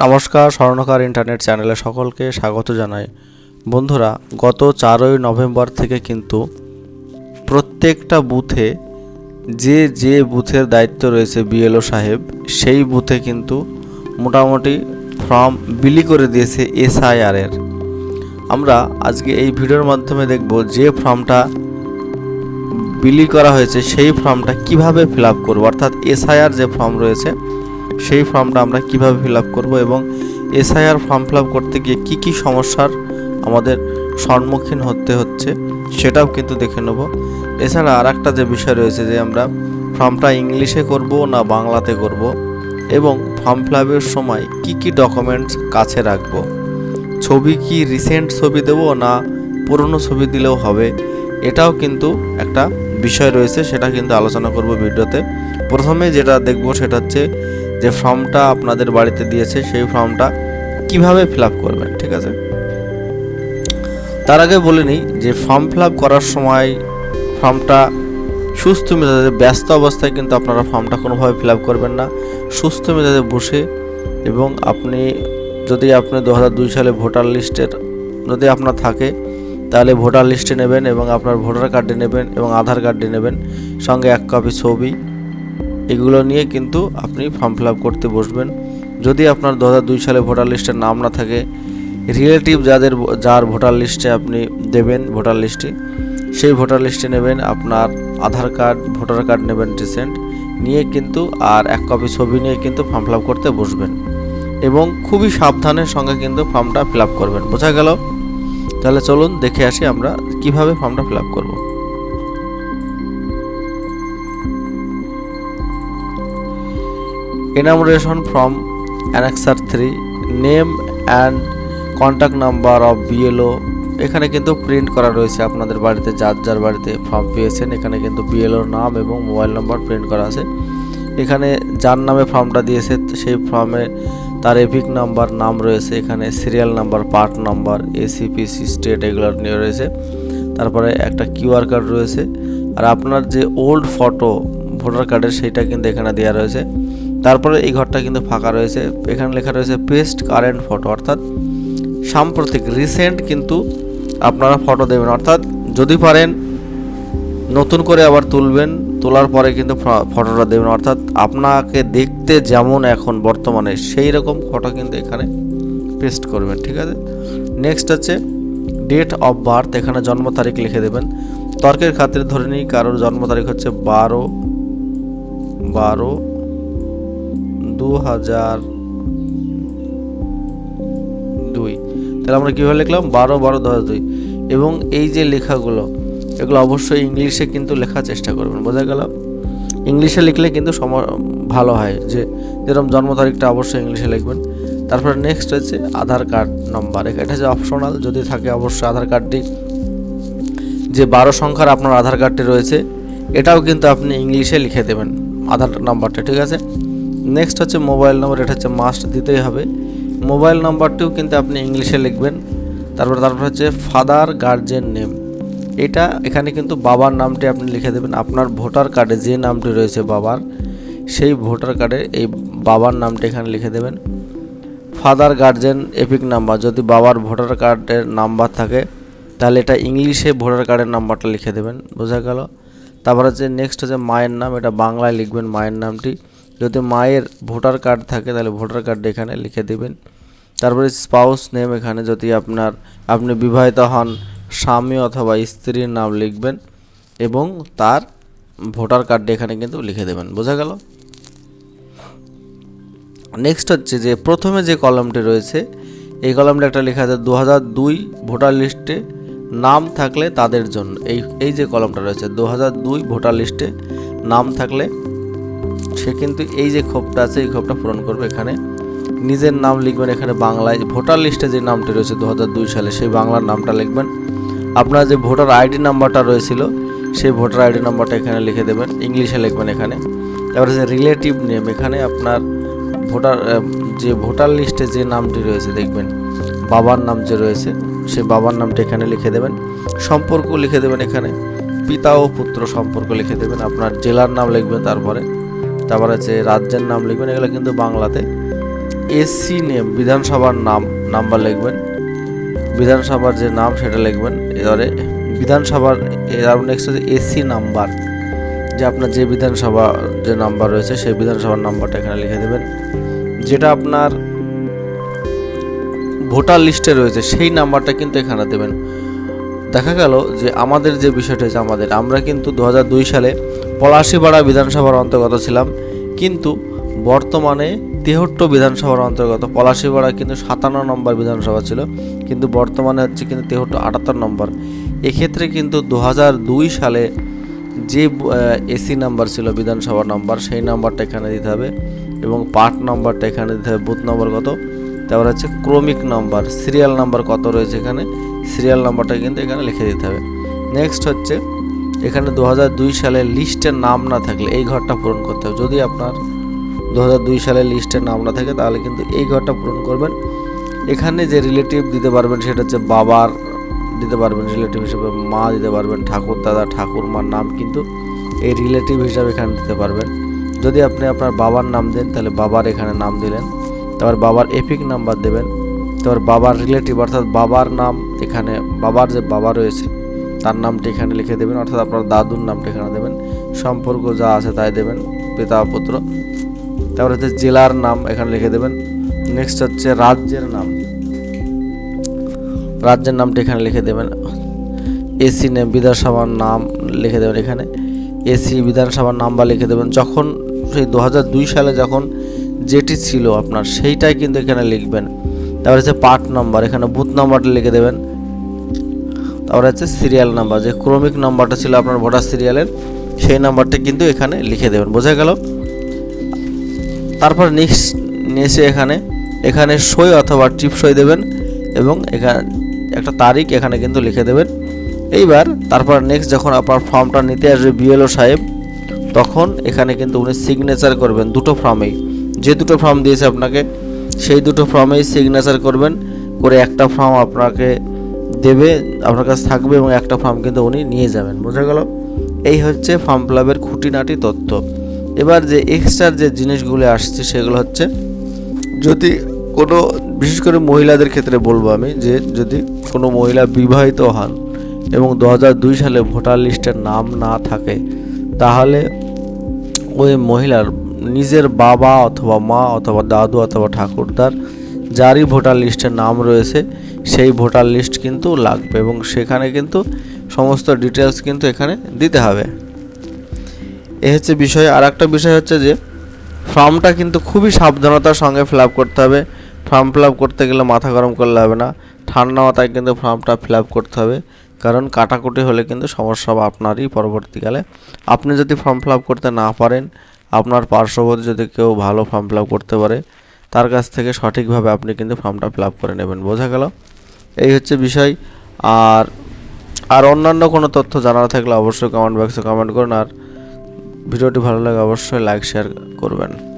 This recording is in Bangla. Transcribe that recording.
নমস্কার স্বর্ণকার ইন্টারনেট চ্যানেলে সকলকে স্বাগত জানাই। বন্ধুরা, গত চারই নভেম্বর থেকে কিন্তু প্রত্যেকটা বুথে যে যে বুথের দায়িত্ব রয়েছে বিএলও সাহেব, সেই বুথে কিন্তু মোটামুটি ফর্ম বিলি করে দিয়েছে এসআইআর এর আমরা আজকে এই ভিডিওর মাধ্যমে দেখব যে ফর্মটা বিলি করা হয়েছে, সেই ফর্মটা কীভাবে ফিল আপ করব, অর্থাৎ এসআইআর যে ফর্ম রয়েছে সেই ফর্মটা আমরা কীভাবে ফিল আপ করব এবং এসআইআর ফর্ম ফিল আপ করতে গিয়ে কী কী সমস্যার আমাদের সম্মুখীন হতে হচ্ছে সেটাও কিন্তু দেখে নেব। এছাড়া আর একটা যে বিষয় রয়েছে যে আমরা ফর্মটা ইংলিশে করব না বাংলাতে করব এবং ফর্ম ফিল আপের সময় কী কী ডকুমেন্টস কাছে রাখব? ছবি কি রিসেন্ট ছবি দেবো না পুরনো ছবি দিলেও হবে? এটাও কিন্তু একটা বিষয় রয়েছে, সেটা কিন্তু আলোচনা করব ভিডিওতে। প্রথমে যেটা দেখব সেটা হচ্ছে যে ফর্মটা আপনাদের বাড়িতে দিয়েছে, সেই ফর্মটা কীভাবে ফিল আপ করবেন, ঠিক আছে? তার আগে বলে নিই যে ফর্ম ফিল আপ করার সময় ফর্মটা সুস্থ মেজাজে, ব্যস্ত অবস্থায় কিন্তু আপনারা ফর্মটা কোনোভাবে ফিল আপ করবেন না। সুস্থ মেজাজে বসে এবং আপনি যদি আপনি দু সালে ভোটার লিস্টের যদি আপনার থাকে, তাহলে ভোটার লিস্টে নেবেন এবং আপনার ভোটার কার্ডে নেবেন এবং আধার কার্ডে নেবেন। সঙ্গে এক কপি ছবি এগুলো নিয়ে কিন্তু আপনি ফর্ম ফিল করতে বসবেন। যদি আপনার দু দুই সালে ভোটার লিস্টের নাম না থাকে রিলেটিভ যাদের যার ভোটার লিস্টে আপনি দেবেন ভোটার লিস্টে সেই ভোটার লিস্টে নেবেন আপনার আধার কার্ড ভোটার কার্ড নেবেন রিসেন্ট নিয়ে কিন্তু আর এক কপি ছবি নিয়ে কিন্তু ফর্ম ফিল করতে বসবেন। এবং খুবই সাবধানের সঙ্গে কিন্তু ফর্মটা ফিল করবেন। বোঝা গেল? তাহলে চলুন দেখে আসি আমরা কীভাবে ফর্মটা ফিল করব। Enumeration from annexer 3 name and contact number of BLO এখানে কিন্তু প্রিন্ট করা রয়েছে আপনাদের বাড়িতে, যার যার বাড়িতে ফর্ম পেয়েছেন, এখানে কিন্তু বিএলওর নাম এবং মোবাইল নাম্বার প্রিন্ট করা আছে। এখানে যার নামে ফর্মটা দিয়েছে, সেই ফর্মে তার এপিক নাম্বার নাম রয়েছে, এখানে serial number part number AC PC state এগুলো নিয়ে রয়েছে। তারপরে একটা কিউআর কার্ড রয়েছে। আর আপনার যে ওল্ড ফটো ভোটার কার্ডের সেইটা কিন্তু এখানে দেওয়া রয়েছে। তারপরে এই ঘরটা কিন্তু ফাঁকা রয়েছে। এখানে লেখা রয়েছে পেস্ট কারেন্ট ফটো, অর্থাৎ সাম্প্রতিক, রিসেন্ট কিন্তু আপনারা ফটো দেবেন। অর্থাৎ যদি পারেন নতুন করে আবার তুলবেন, তোলার পরে কিন্তু ফটোটা দেবেন। অর্থাৎ আপনাকে দেখতে যেমন এখন বর্তমানে সেই রকম ফটো কিন্তু এখানে পেস্ট করবেন, ঠিক আছে? নেক্সট হচ্ছে ডেট অফ বার্থ, এখানে জন্ম তারিখ লিখে দেবেন। তর্কের খাতির ধরে নিই, কারোর জন্ম তারিখ হচ্ছে বারো বারো দু হাজার দুই। তাহলে আমরা কীভাবে লিখলাম? বারো বারো দু হাজার দুই। এবং এই যে লেখাগুলো, এগুলো অবশ্যই ইংলিশে কিন্তু লেখার চেষ্টা করবেন, বোঝা গেল? ইংলিশে লিখলে কিন্তু সম ভালো হয় যে, যেরকম জন্ম তারিখটা অবশ্যই ইংলিশে লিখবেন। তারপরে নেক্সট হচ্ছে আধার কার্ড নাম্বার। এটা হচ্ছে অপশনাল যদি থাকে অবশ্যই আধার কার্ডটি। যে বারো সংখ্যার আপনার আধার কার্ডটি রয়েছে, এটাও কিন্তু আপনি ইংলিশে লিখে দেবেন, আধার নাম্বারটা, ঠিক আছে? নেক্সট হচ্ছে মোবাইল নম্বর এটা হচ্ছে মাস্ট দিতেই হবে। মোবাইল নাম্বারটিও কিন্তু আপনি ইংলিশে লিখবেন। তারপর তারপর হচ্ছে ফাদার গার্জেন নেম এটা এখানে কিন্তু বাবার নামটি আপনি লিখে দেবেন। আপনার ভোটার কার্ডে যে নামটি রয়েছে বাবার, সেই ভোটার কার্ডে এই বাবার নামটি এখানে লিখে দেবেন। ফাদার গার্জেন এপিক নাম্বার যদি বাবার ভোটার কার্ডের নাম্বার থাকে, তাহলে এটা ইংলিশে ভোটার কার্ডের নাম্বারটা লিখে দেবেন। বোঝা গেল? তারপর হচ্ছে নেক্সট হচ্ছে মায়ের নাম। এটা বাংলায় লিখবেন মায়ের নামটি। যদি মায়ের ভোটার কার্ড থাকে, তাহলে ভোটার কার্ড এখানে লিখে দেবেন। তারপরে স্পাউস নেম এখানে যদি আপনার, আপনি বিবাহিত হন, স্বামী অথবা স্ত্রীর নাম লিখবেন এবং তার ভোটার কার্ড এখানে কিন্তু লিখে দেবেন। বোঝা গেল? নেক্সট হচ্ছে যে প্রথমে যে কলমটি রয়েছে, এই কলমটা একটা লেখা আছে দু হাজার দুই ভোটার লিস্টে নাম থাকলে তাদের জন্য, এই এই যে কলমটা রয়েছে দু হাজার দুই ভোটার লিস্টে নাম থাকলে সে কিন্তু এই যে ক্ষোভটা আছে, এই ক্ষোভটা পূরণ করবে এখানে। নিজের নাম লিখবেন এখানে বাংলায়, ভোটার লিস্টে যে নামটি রয়েছে দু হাজার দুই সালে, সেই বাংলার নামটা লিখবেন। আপনার যে ভোটার আইডি নাম্বারটা রয়েছিল, সেই ভোটার আইডি নাম্বারটা এখানে লিখে দেবেন, ইংলিশে লিখবেন এখানে। তারপরে যে রিলেটিভ নেম, এখানে আপনার ভোটার যে ভোটার লিস্টে যে নামটি রয়েছে, দেখবেন, বাবার নাম যে রয়েছে সে বাবার নামটা এখানে লিখে দেবেন। সম্পর্ক লিখে দেবেন এখানে, পিতা ও পুত্র সম্পর্ক লিখে দেবেন, আপনার জেলার নাম লিখবেন তারপরে। তারপর আছে রাজ্যের নাম লিখবেন, এগুলো কিন্তু বাংলাতে। এসি নেম বিধানসভার নাম, নাম্বার লিখবেন। বিধানসভার যে নাম, সেটা লিখবেন। এবারে বিধানসভার, এর নেক্সট হচ্ছে এসি নাম্বার। যে আপনার যে বিধানসভা যে নাম্বার রয়েছে, সেই বিধানসভার নাম্বারটা এখানে লিখে দেবেন। যেটা আপনার ভোটার লিস্টে রয়েছে, সেই নাম্বারটা কিন্তু এখানে দেবেন। দেখা গেল যে আমাদের যে বিষয়টা হচ্ছে আমাদের, আমরা কিন্তু দু হাজার দুই সালে পলাশিপাড়া বিধানসভার অন্তর্গত ছিলাম, কিন্তু বর্তমানে তেহট্ট বিধানসভার অন্তর্গত, পলাশিপাড়া কিন্তু সাতান্ন নম্বর বিধানসভা ছিল, কিন্তু বর্তমানে হচ্ছে কিন্তু তেহট্ট আটাত্তর নম্বর। এক্ষেত্রে কিন্তু দু হাজার দুই সালে যে এসি নাম্বার ছিল বিধানসভা নাম্বার সেই নাম্বারটা এখানে দিতে হবে এবং পার্ট নাম্বারটা এখানে দিতে হবে বুথ নম্বর কত? তারপর হচ্ছে ক্রমিক নাম্বার সিরিয়াল নাম্বার কত রয়েছে এখানে? সিরিয়াল নাম্বারটা কিন্তু এখানে লিখে দিতে হবে। নেক্সট হচ্ছে, এখানে দু সালে লিস্টের নাম না থাকলে এই ঘরটা পূরণ করতে হবে। যদি আপনার দু সালে লিস্টের নাম না থাকে, তাহলে কিন্তু এই ঘরটা পূরণ করবেন। এখানে যে রিলেটিভ দিতে পারবেন, সেটা হচ্ছে বাবার দিতে পারবেন রিলেটিভ হিসেবে মা দিতে পারবেন, ঠাকুর দাদা ঠাকুরমার নাম কিন্তু এই রিলেটিভ হিসাবে এখানে দিতে পারবেন। যদি আপনি আপনার বাবার নাম দেন, তাহলে বাবার এখানে নাম দিলেন। তারপর বাবার এপিক নাম্বার দেবেন। তারপর বাবার রিলেটিভ অর্থাৎ বাবার নাম এখানে, বাবার যে বাবা রয়েছে, তার নামটি এখানে লিখে দেবেন, অর্থাৎ আপনার দাদুর নামটি এখানে দেবেন, সম্পর্ক যা আছে তাই দেবেন পিতা পুত্র তারপর হচ্ছে জেলার নাম এখানে লিখে দেবেন। নেক্সট হচ্ছে রাজ্যের নাম। রাজ্যের নামটি এখানে লিখে দেবেন। এসি নেম বিধানসভার নাম লিখে দেবেন এখানে। এসি বিধানসভার নাম্বার লিখে দেবেন। যখন সেই দু হাজার দুই সালে যখন যেটি ছিল আপনার, সেইটাই কিন্তু এখানে লিখবেন। তারপর হচ্ছে পার্ট নাম্বার এখানে বুথ নাম্বারটা লিখে দেবেন। তারপরে হচ্ছে সিরিয়াল নাম্বার যে ক্রমিক নাম্বারটা ছিল আপনার ভোটার সিরিয়ালের সেই নাম্বারটা কিন্তু এখানে লিখে দেবেন, বোঝা গেল? তারপর নেক্সট নেসে এখানে এখানে সই অথবা টিপ সই দেবেন, এবং এখানে, একটা তারিখ এখানে কিন্তু লিখে দেবেন। এইবার তারপর নেক্সট যখন আপনার ফর্মটা নিতে আসবে বিএলও সাহেব, তখন এখানে কিন্তু উনি সিগনেচার করবেন দুটো ফর্মেই যে দুটো ফর্ম দিয়েছে আপনাকে সেই দুটো ফর্মেই সিগনেচার করবেন, করে একটা ফর্ম আপনাকে দেবে, আপনার কাছে থাকবে এবং একটা ফর্ম কিন্তু উনি নিয়ে যাবেন, বোঝা গেল? এই হচ্ছে ফর্ম ফিলাপের খুঁটিনাটি তথ্য। এবার যে এক্সট্রা যে জিনিসগুলো আসছে, সেগুলো হচ্ছে যদি কোনো, বিশেষ করে মহিলাদের ক্ষেত্রে বলব আমি, যে যদি কোনো মহিলা বিবাহিত হন এবং দু হাজার দুই সালে ভোটার লিস্টের নাম না থাকে, তাহলে ওই মহিলার নিজের বাবা অথবা মা অথবা দাদু অথবা ঠাকুরদার যারই ভোটার লিস্টের নাম রয়েছে, সেই ভোটার লিস্ট কিন্তু লাগবে এবং সেখানে কিন্তু সমস্ত ডিটেলস কিন্তু এখানে দিতে হবে। এ হচ্ছে বিষয়। আর একটা বিষয় হচ্ছে যে, ফর্মটা কিন্তু খুবই সাবধানতার সঙ্গে ফিল করতে হবে। ফর্ম ফিল করতে গেলে মাথা গরম করলে হবে না। ঠান্ডা মাথায় কিন্তু ফর্মটা ফিল করতে হবে। কারণ কাটাকুটি হলে কিন্তু সমস্যা হবে আপনারই পরবর্তীকালে। আপনি যদি ফর্ম ফিল করতে না পারেন আপনার পার্শ্ববর্তী যদি কেউ ভালো ফর্ম ফিল করতে পারে, তার কাছ থেকে সঠিকভাবে আপনি কিন্তু ফর্মটা ফিল করে নেবেন। বোঝা গেল? এই হচ্ছে বিষয়। আর আর অন্যান্য কোনো তথ্য জানার থাকলে অবশ্যই কমেন্ট বক্সে কমেন্ট করুন। আর ভিডিওটি ভালো লাগে অবশ্যই লাইক শেয়ার করবেন।